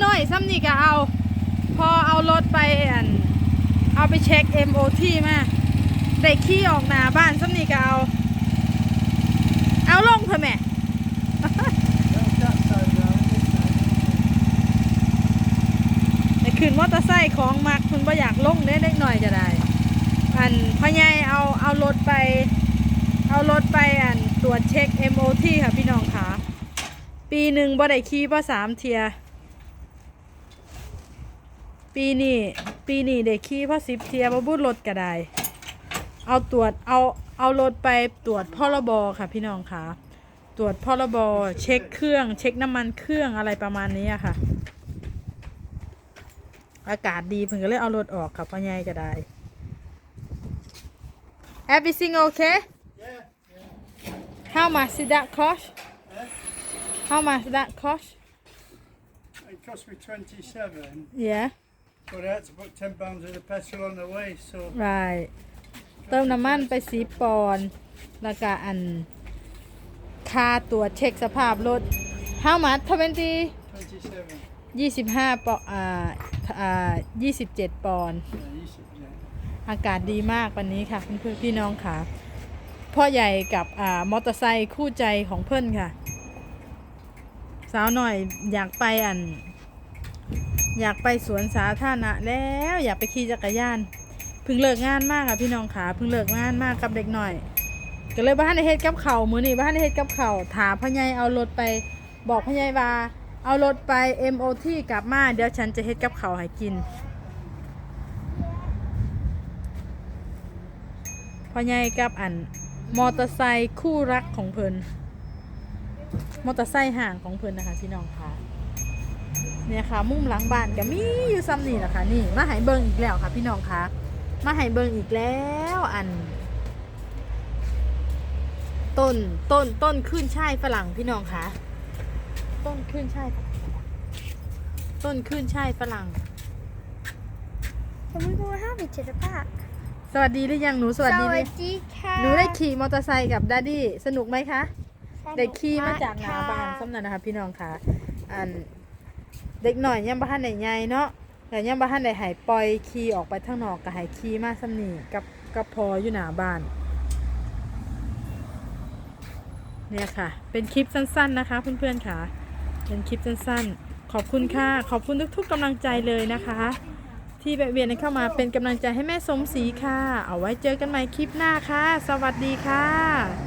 หน่อยซ้ำนี่ก็เอา พอเอารถไปอันเอาไปเช็ค MOT มาได้ขี้ออกหน้าบ้านซ้ำนี่ก็เอา เอาลงเถอะแม่แต่ขึ้นมอเตอร์ไซค์ของมักคุณบ่อยากลงได้เล็กหน่อยก็ได้อันพ่อใหญ่เอาเอารถไป เอารถไปอันตรวจเช็ค MOT ค่ะพี่น้องค่ะ ปีหนึ่งบ่ได้ขี่พ่สามเทีย ปีนี้ปีนี้ได้ขี่พ่สิบเทียบ่บูดรถก็ได้ เอาตรวจเอาเอารถไปตรวจพรบค่ะพี่น้องค่ะ ตรวจพรบเช็คเครื่อง เช็คน้ำมันเครื่องอะไรประมาณนี้อะค่ะ อากาศดีเพิ่งก็เลยเอารถออกค่ะพ่อใหญ่ก็ได้ Everything okay How much did that cost How much did that cost It cost me 27, Yeah but I had to put 10 pounds of the petrol on the way, so right เติมน้ำมันไปสีปอนด์แล้วก็อันค่าตรวจเช็คสภาพรถ How much 20 27. 25ปออ่าอ่า27 ปอนด์ Yeah, you should, yeah. อากาศดีมากวันนี้ค่ะเพื่อนๆพี่น้องค่ะ พ่อใหญ่กับอ่ามอเตอร์ไซค์คู่ใจของเพื่อนค่ะ สาวหน่อยอยากไปอัน อยากไปสวนสาธารณะแล้วอยากไปขี่จักรยานเพิ่งเลิกงานมากค่ะพี่น้องค่ะเพิ่งเลิกงานมากกับเด็กหน่อย ก็เลยบ้านในเฮ็ดกับเขาวมือนี่บ้านในเฮ็ดกับเขาถามพ่อใหญ่เอารถไปบอกพ่อใหญ่ว่าเอารถไป MOT กลับมาเดี๋ยวฉันจะเฮ็ดกับเขาให้กินพ่อใหญ่กับอัน มอเตอร์ไซค์คู่รักของเพิ่นมอเตอร์ไซค์ห่างของเพิ่นนะคะพี่น้องคะ เนี่ยค่ะ มุมหลังบ้านก็มีอยู่ซ้ำนี่แหละค่ะนี่มาให้เบิ่งอีกแล้วค่ะ พี่น้องคะมาให้เบิ่งอีกแล้วอัน ต้นต้นต้นขึ้นช่ายฝรั่งพี่น้องคะต้นขึ้นช่ายต้นขึ้นช่ายฝรั่ง Can we go happy to the park? สวัสดีหรือยังหนูสวัสดีหรือดีค่ะหนูได้ขี่มอเตอร์ไซค์กับดัดดี้สนุกไหมคะสนุเด็กขี่มาจากหนาค่ะบานซ้ำนั่นนะคะพี่น้องค่ะอัน เด็กหน่อยยังบ้านไหนใหญ่เนาะแต่ยังบ้านไหนหายปล่อยขี่ออกไปทางนอกกับหายขี่มาซ้ำนี่กับกับพออยู่หนาบ้านเนี่ยค่ะ เป็นคลิปสั้นๆนะคะ เพื่อนๆค่ะ เป็นคลิปสั้นๆ ขอบคุณค่ะ ขอบคุณทุกๆกำลังใจเลยนะคะ ที่แวะเวียนเข้ามาเป็นกำลังใจให้แม่สมศรีค่ะ เอาไว้เจอกันใหม่คลิปหน้าค่ะ สวัสดีค่ะ